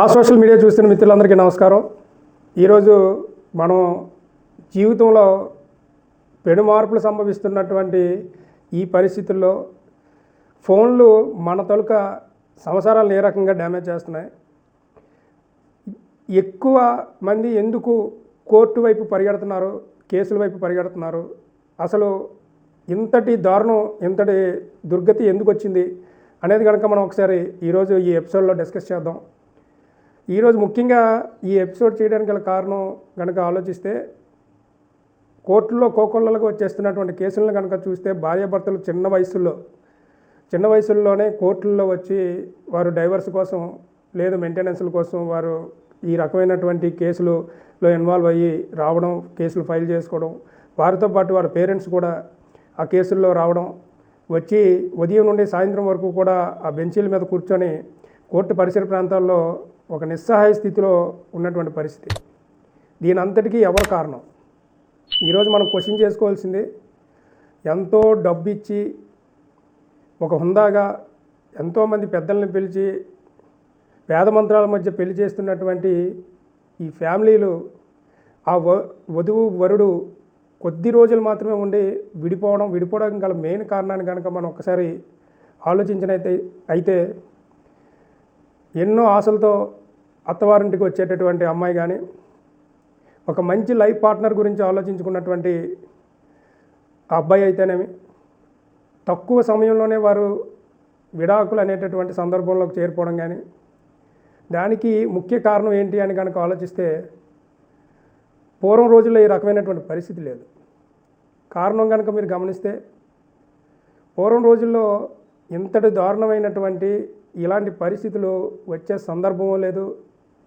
లా social media చూస్తున్న మిత్రులందరికీ నమస్కారం. ఈరోజు మనం జీవితంలో పెను మార్పులు సంభవిస్తున్నటువంటి ఈ పరిస్థితుల్లో ఫోన్లు మన తొలుక సంవత్సరాలను ఏ రకంగా డ్యామేజ్ చేస్తున్నాయి? ఎక్కువ మంది ఎందుకు కోర్టు వైపు పరిగెడుతున్నారు? కేసుల వైపు పరిగెడుతున్నారు? అసలు ఇంతటి దారుణం ఇంతటి దుర్గతి ఎందుకు వచ్చింది? అనేది కనుక మనం ఒకసారి ఈరోజు ఈ ఎపిసోడ్లో డిస్కస్ చేద్దాం. ఈరోజు ముఖ్యంగా ఈ ఎపిసోడ్ చేయడానికి గల కారణం కనుక ఆలోచిస్తే కోర్టుల్లో కోకొల్లలకు వచ్చేస్తున్నటువంటి కేసులను కనుక చూస్తే భార్యాభర్తలు చిన్న వయసులో చిన్న వయసుల్లోనే కోర్టుల్లో వచ్చి వారు డైవర్స్ కోసం లేదు మెయింటెనెన్స్ల కోసం వారు ఈ రకమైనటువంటి కేసులలో ఇన్వాల్వ్ అయ్యి రావడం కేసులు ఫైల్ చేసుకోవడం వారితో పాటు వారి పేరెంట్స్ కూడా ఆ కేసుల్లో రావడం వచ్చి ఉదయం నుండి సాయంత్రం వరకు కూడా ఆ బెంచీల మీద కూర్చొని కోర్టు పరిసర ప్రాంతాల్లో ఒక నిస్సహాయ స్థితిలో ఉన్నటువంటి పరిస్థితి. దీని అంతటికీ ఎవరు కారణం? ఈరోజు మనం క్వశ్చన్ చేసుకోవాల్సింది ఎంతో డబ్బు ఇచ్చి ఒక హుందాగా ఎంతోమంది పెద్దల్ని పిలిచి వేద మంత్రాల మధ్య పెళ్ళి చేస్తున్నటువంటి ఈ ఫ్యామిలీలు ఆ వ వధువు వరుడు కొద్ది రోజులు మాత్రమే ఉండి విడిపోవడం విడిపోవడానికి గల మెయిన్ కారణాన్ని కనుక మనం ఒకసారి ఆలోచించినైతే అయితే ఎన్నో ఆశలతో అత్తవారింటికి వచ్చేటటువంటి అమ్మాయి కానీ ఒక మంచి లైఫ్ పార్ట్నర్ గురించి ఆలోచించుకున్నటువంటి ఆ అబ్బాయి అయితేనేమి తక్కువ సమయంలోనే వారు విడాకులు అనేటటువంటి సందర్భంలోకి చేరిపోవడం కానీ దానికి ముఖ్య కారణం ఏంటి అని కనుక ఆలోచిస్తే పూర్వం రోజుల్లో ఈ రకమైనటువంటి పరిస్థితి లేదు. కారణం కనుక మీరు గమనిస్తే పూర్వం రోజుల్లో ఇంతటి దారుణమైనటువంటి ఇలాంటి పరిస్థితులు వచ్చే సందర్భం లేదు.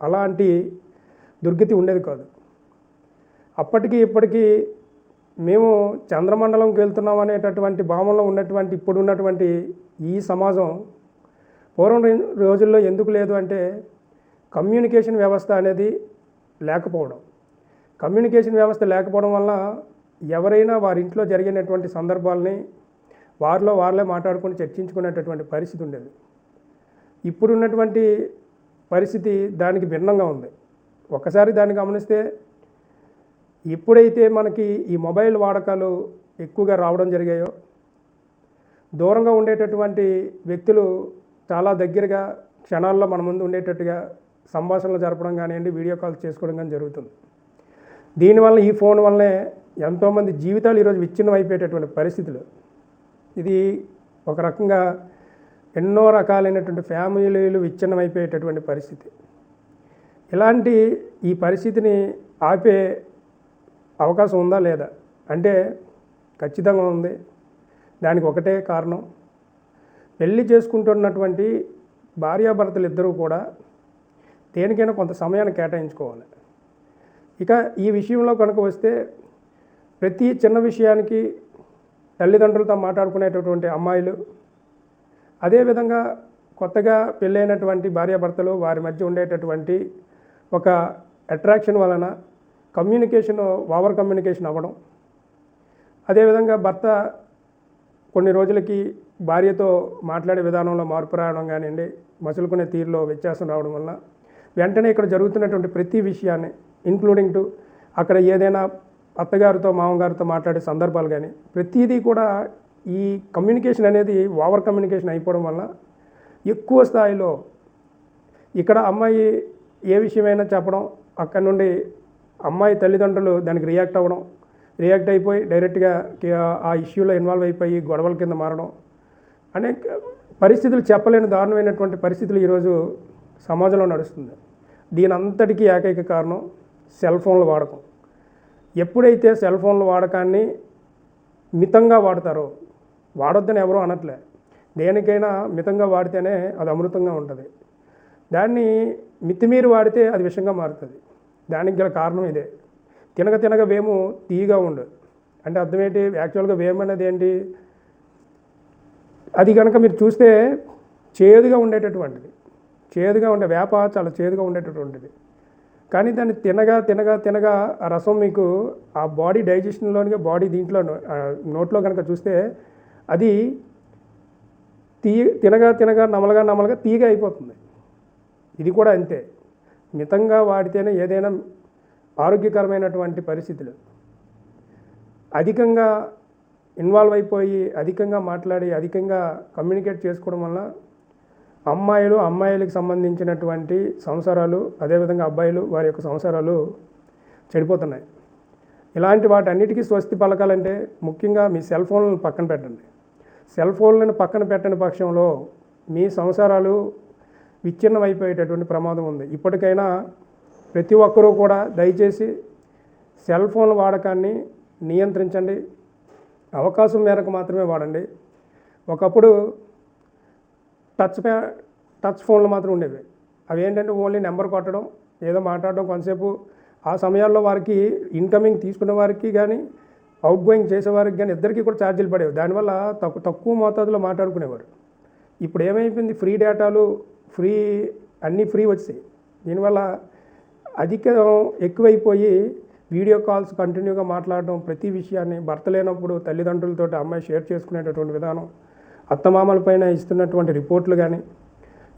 అలాంటి దుర్గతి ఉండేది కాదు. అప్పటికి ఇప్పటికీ మేము చంద్రమండలంకి వెళ్తున్నాం అనేటటువంటి భావనలో ఉన్నటువంటి ఇప్పుడు ఉన్నటువంటి ఈ సమాజం పూర్వం రోజుల్లో ఎందుకు లేదు అంటే కమ్యూనికేషన్ వ్యవస్థ అనేది లేకపోవడం. కమ్యూనికేషన్ వ్యవస్థ లేకపోవడం వల్ల ఎవరైనా వారి ఇంట్లో జరిగినటువంటి సందర్భాలని వారిలో వారిలే మాట్లాడుకొని చర్చించుకునేటటువంటి పరిస్థితి ఉండేది. ఇప్పుడున్నటువంటి పరిస్థితి దానికి భిన్నంగా ఉంది. ఒకసారి దాన్ని గమనిస్తే ఎప్పుడైతే మనకి ఈ మొబైల్ వాడకాలు ఎక్కువగా రావడం జరిగాయో దూరంగా ఉండేటటువంటి వ్యక్తులు చాలా దగ్గరగా క్షణాల్లో మన ముందు ఉండేటట్టుగా సంభాషణలు జరపడం కానివ్వండి వీడియో కాల్స్ చేసుకోవడం కానీ జరుగుతుంది. దీనివల్ల ఈ ఫోన్ వల్లనే ఎంతోమంది జీవితాలు ఈరోజు విచ్ఛిన్నం అయిపోయేటటువంటి పరిస్థితులు. ఇది ఒక రకంగా ఎన్నో రకాలైనటువంటి ఫ్యామిలీలు విచ్ఛిన్నమైపోయేటటువంటి పరిస్థితి. ఇలాంటి ఈ పరిస్థితిని ఆపే అవకాశం ఉందా లేదా? అంటే ఖచ్చితంగా ఉంది. దానికి ఒకటే కారణం. పెళ్ళి చేసుకుంటున్నటువంటి భార్యాభర్తలు ఇద్దరూ కూడా దేనికైనా కొంత సమయాన్ని కేటాయించుకోవాలి. ఇక ఈ విషయంలో కనుక వస్తే ప్రతి చిన్న విషయానికి తల్లిదండ్రులతో మాట్లాడుకునేటటువంటి అమ్మాయిలు అదేవిధంగా కొత్తగా పెళ్ళైనటువంటి భార్యాభర్తలు వారి మధ్య ఉండేటటువంటి ఒక అట్రాక్షన్ వలన కమ్యూనికేషన్ ఓవర్ కమ్యూనికేషన్ అవ్వడం. అదేవిధంగా భర్త కొన్ని రోజులకి భార్యతో మాట్లాడే విధానంలో మార్పు రావడం కానివ్వండి మసులుకునే తీరులో వ్యత్యాసం రావడం వల్ల వెంటనే ఇక్కడ జరుగుతున్నటువంటి ప్రతి విషయాన్ని ఇంక్లూడింగ్ టు అక్కడ ఏదైనా అత్తగారితో మామగారితో మాట్లాడే సందర్భాలు కానీ ప్రతిదీ కూడా ఈ కమ్యూనికేషన్ అనేది ఓవర్ కమ్యూనికేషన్ అయిపోవడం వల్ల ఎక్కువ స్థాయిలో ఇక్కడ అమ్మాయి ఏ విషయమైనా చెప్పడం అక్కడ నుండి అమ్మాయి తల్లిదండ్రులు దానికి రియాక్ట్ అవ్వడం రియాక్ట్ అయిపోయి డైరెక్ట్గా ఆ ఇష్యూలో ఇన్వాల్వ్ అయిపోయి గొడవల కింద మారడం అనేక పరిస్థితులు చెప్పలేని దారుణమైనటువంటి పరిస్థితులు ఈరోజు సమాజంలో నడుస్తుంది. దీని అంతటికీ ఏకైక కారణం సెల్ ఫోన్ల వాడకం. ఎప్పుడైతే సెల్ ఫోన్ల వాడకాన్ని మితంగా వాడతారో వాడొద్దని ఎవరూ అనట్లే. దేనికైనా మితంగా వాడితేనే అది అమృతంగా ఉంటుంది. దాన్ని మితిమీరి వాడితే అది విషంగా మారుతుంది. దానికి గల కారణం ఇదే. తినగ తినగ వేము తీయగా ఉండు. అంటే అర్థం ఏంటి యాక్చువల్గా వేము అనేది ఏంటి? అది కనుక మీరు చూస్తే చేదుగా ఉండేటటువంటిది. చేదుగా ఉండే వేప చాలా చేదుగా ఉండేటటువంటిది. కానీ దాన్ని తినగా తినగా తినగా ఆ రసం మీకు ఆ బాడీ డైజెషన్లోనిగా బాడీ దీంట్లో నోట్లో కనుక చూస్తే అది తీ తినగా తినగా నమలగా నమలగా తీగ అయిపోతుంది. ఇది కూడా అంతే. మితంగా వాడితేనే ఏదైనా ఆరోగ్యకరమైనటువంటి పరిస్థితులు. అధికంగా ఇన్వాల్వ్ అయిపోయి అధికంగా మాట్లాడి అధికంగా కమ్యూనికేట్ చేసుకోవడం వల్ల అమ్మాయిలు అమ్మాయిలకు సంబంధించినటువంటి సంసారాలు అదేవిధంగా అబ్బాయిలు వారి యొక్క సంసారాలు చెడిపోతున్నాయి. ఇలాంటి వాటన్నిటికీ స్వస్తి పలకాలంటే ముఖ్యంగా మీ సెల్ ఫోన్లను పక్కన పెట్టండి. సెల్ ఫోన్లను పక్కన పెట్టని పక్షంలో మీ సంసారాలు విచ్ఛిన్నం అయిపోయేటటువంటి ప్రమాదం ఉంది. ఇప్పటికైనా ప్రతి ఒక్కరూ కూడా దయచేసి సెల్ ఫోన్ వాడకాన్ని నియంత్రించండి. అవకాశం మేరకు మాత్రమే వాడండి. ఒకప్పుడు టచ్ ప్యా టచ్ ఫోన్లు మాత్రం ఉండేవి. అవి ఏంటంటే ఓన్లీ నెంబర్ కొట్టడం ఏదో మాట్లాడడం కొంతసేపు. ఆ సమయాల్లో వారికి ఇన్కమింగ్ తీసుకునే వారికి కానీ అవుట్ గోయింగ్ చేసేవారికి కానీ ఇద్దరికీ కూడా ఛార్జీలు పడేవి. దానివల్ల తక్కువ తక్కువ మోతాదులో మాట్లాడుకునేవారు. ఇప్పుడు ఏమైపోయింది? ఫ్రీ డేటాలు ఫ్రీ అన్నీ ఫ్రీ వచ్చాయి దీనివల్ల అధికం ఎక్కువైపోయి వీడియో కాల్స్ కంటిన్యూగా మాట్లాడడం ప్రతి విషయాన్ని భర్త లేనప్పుడు తల్లిదండ్రులతో అమ్మాయి షేర్ చేసుకునేటటువంటి విధానం అత్తమామల పైన ఇస్తున్నటువంటి రిపోర్ట్లు కానీ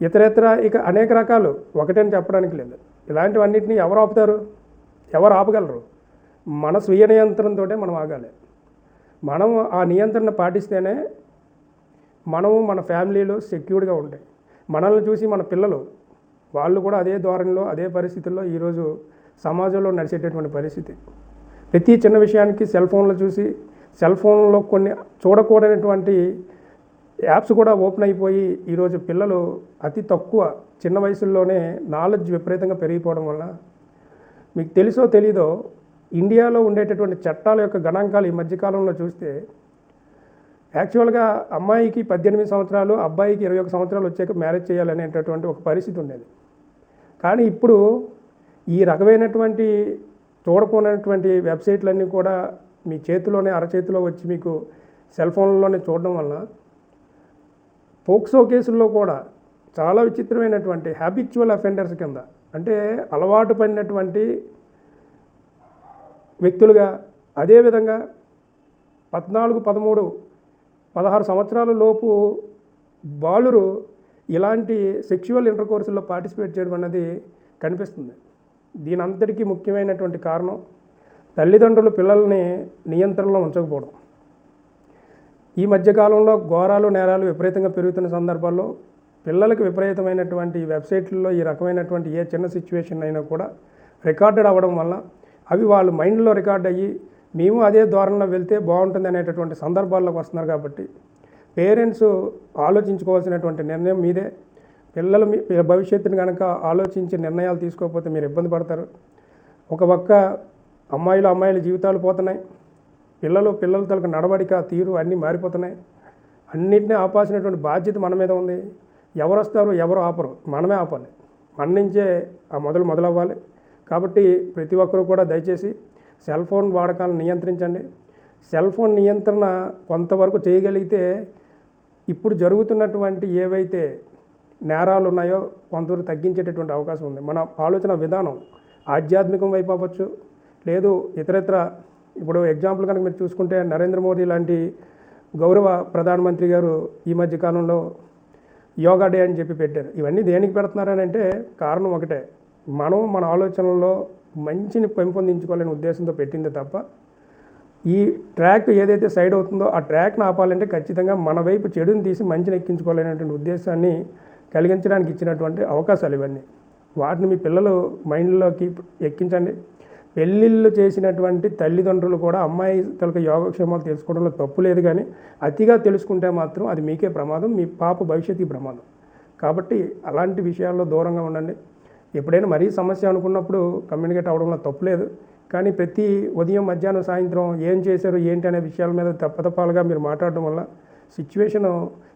ఇతరేతర ఇక అనేక రకాలు. ఒకటని చెప్పడానికి లేదు. ఇలాంటివన్నిటిని ఎవరు ఆపుతారు? ఎవరు ఆపగలరు? మన స్వీయ నియంత్రణతో మనం ఆగాలి. మనం ఆ నియంత్రణ పాటిస్తేనే మనము మన ఫ్యామిలీలో సెక్యూర్డ్గా ఉంటాయి. మనల్ని చూసి మన పిల్లలు వాళ్ళు కూడా అదే ధోరణిలో అదే పరిస్థితుల్లో ఈరోజు సమాజంలో నడిచేటటువంటి పరిస్థితి. ప్రతి చిన్న విషయానికి సెల్ ఫోన్లో చూసి సెల్ ఫోన్లో కొన్ని చూడకూడనటువంటి యాప్స్ కూడా ఓపెన్ అయిపోయి ఈరోజు పిల్లలు అతి తక్కువ చిన్న వయసుల్లోనే నాలెడ్జ్ విపరీతంగా పెరిగిపోవడం వల్ల మీకు తెలుసో తెలీదో ఇండియాలో ఉండేటటువంటి చట్టాల యొక్క గణాంకాలు ఈ మధ్యకాలంలో చూస్తే యాక్చువల్గా అమ్మాయికి పద్దెనిమిది సంవత్సరాలు అబ్బాయికి ఇరవై ఒక సంవత్సరాలు వచ్చాక మ్యారేజ్ చేయాలనేటటువంటి ఒక పరిస్థితి ఉండేది. కానీ ఇప్పుడు ఈ రకమైనటువంటి చూడకూడనటువంటి వెబ్సైట్లన్నీ కూడా మీ చేతిలోనే అరచేతిలో వచ్చి మీకు సెల్ ఫోన్లోనే చూడడం వల్ల పోక్సో కేసుల్లో కూడా చాలా విచిత్రమైనటువంటి హ్యాబిచువల్ అఫెండర్స్ కింద అంటే అలవాటు పడినటువంటి వ్యక్తులుగా అదేవిధంగా పద్నాలుగు పదమూడు పదహారు సంవత్సరాల లోపు బాలురు ఇలాంటి సెక్షువల్ ఇంటర్ కోర్సుల్లో పార్టిసిపేట్ చేయడం అన్నది కనిపిస్తుంది. దీని అంతటికీ ముఖ్యమైనటువంటి కారణం తల్లిదండ్రులు పిల్లల్ని నియంత్రణలో ఉంచకపోవడం. ఈ మధ్యకాలంలో ఘోరాలు నేరాలు విపరీతంగా పెరుగుతున్న సందర్భాల్లో పిల్లలకు విపరీతమైనటువంటి వెబ్సైట్లలో ఈ రకమైనటువంటి ఏ చిన్న సిచ్యువేషన్ అయినా కూడా రికార్డెడ్ అవ్వడం వల్ల అవి వాళ్ళు మైండ్లో రికార్డ్ అయ్యి మేము అదే ధోరణిలో వెళ్తే బాగుంటుంది అనేటటువంటి సందర్భాల్లోకి వస్తున్నారు కాబట్టి పేరెంట్స్ ఆలోచించుకోవాల్సినటువంటి నిర్ణయం మీదే. పిల్లలు మీ భవిష్యత్తుని కనుక ఆలోచించి నిర్ణయాలు తీసుకోకపోతే మీరు ఇబ్బంది పడతారు. ఒక పక్క అమ్మాయిలు అమ్మాయిల జీవితాలు పోతున్నాయి. పిల్లలు పిల్లల తలకు నడవడిక తీరు అన్నీ మారిపోతున్నాయి. అన్నింటినీ ఆపాల్సినటువంటి బాధ్యత మన మీద ఉంది. ఎవరు వస్తారు ఎవరు ఆపరు. మనమే ఆపాలి. మన నుంచే ఆ మొదలు మొదలవ్వాలి. కాబట్టి ప్రతి ఒక్కరూ కూడా దయచేసి సెల్ ఫోన్ వాడకాలను నియంత్రించండి. సెల్ ఫోన్ నియంత్రణ కొంతవరకు చేయగలిగితే ఇప్పుడు జరుగుతున్నటువంటి ఏవైతే నేరాలు ఉన్నాయో కొంతవరకు తగ్గించేటటువంటి అవకాశం ఉంది. మన ఆలోచన విధానం ఆధ్యాత్మికం వైపు అవ్వచ్చు లేదు ఇతరత్ర ఇప్పుడు ఎగ్జాంపుల్ కనుక మీరు చూసుకుంటే నరేంద్ర మోడీ లాంటి గౌరవ ప్రధానమంత్రి గారు ఈ మధ్య కాలంలో యోగా డే అని చెప్పి పెట్టారు. ఇవన్నీ దేనికి పెడుతున్నారని అంటే కారణం ఒకటే. మనం మన ఆలోచనల్లో మంచిని పెంపొందించుకోవాలనే ఉద్దేశంతో పెట్టింది తప్ప ఈ ట్రాక్ ఏదైతే సైడ్ అవుతుందో ఆ ట్రాక్ని ఆపాలంటే ఖచ్చితంగా మన వైపు చెడుని తీసి మంచిని ఎక్కించుకోవాలనేటువంటి ఉద్దేశాన్ని కలిగించడానికి ఇచ్చినటువంటి అవకాశాలు ఇవన్నీ. వాటిని మీ పిల్లలు మైండ్లోకి ఎక్కించండి. పెళ్ళిళ్ళు చేసినటువంటి తల్లిదండ్రులు కూడా అమ్మాయి తలక యోగక్షేమాలు తెలుసుకోవడంలో తప్పు లేదు కానీ అతిగా తెలుసుకుంటే మాత్రం అది మీకే ప్రమాదం మీ పాప భవిష్యత్తుకి ప్రమాదం. కాబట్టి అలాంటి విషయాల్లో దూరంగా ఉండండి. ఎప్పుడైనా మరీ సమస్య అనుకున్నప్పుడు కమ్యూనికేట్ అవ్వడంలో తప్పులేదు కానీ ప్రతి ఉదయం మధ్యాహ్నం సాయంత్రం ఏం చేశారు ఏంటి అనే విషయాల మీద తప్పతప్పాలుగా మీరు మాట్లాడడం వల్ల సిచ్యువేషను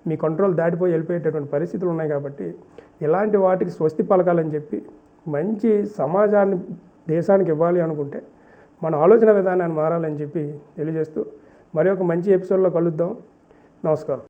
మీ కంట్రోల్ దాటిపోయి వెళ్ళిపోయేటటువంటి పరిస్థితులు ఉన్నాయి కాబట్టి ఇలాంటి వాటికి స్వస్తి పలకాలని చెప్పి మంచి సమాజాన్ని దేశానికి ఇవ్వాలి అనుకుంటే మన ఆలోచన విధానాన్ని మారాలని చెప్పి తెలియజేస్తూ మరి ఒక మంచి ఎపిసోడ్లో కలుద్దాం. నమస్కారం.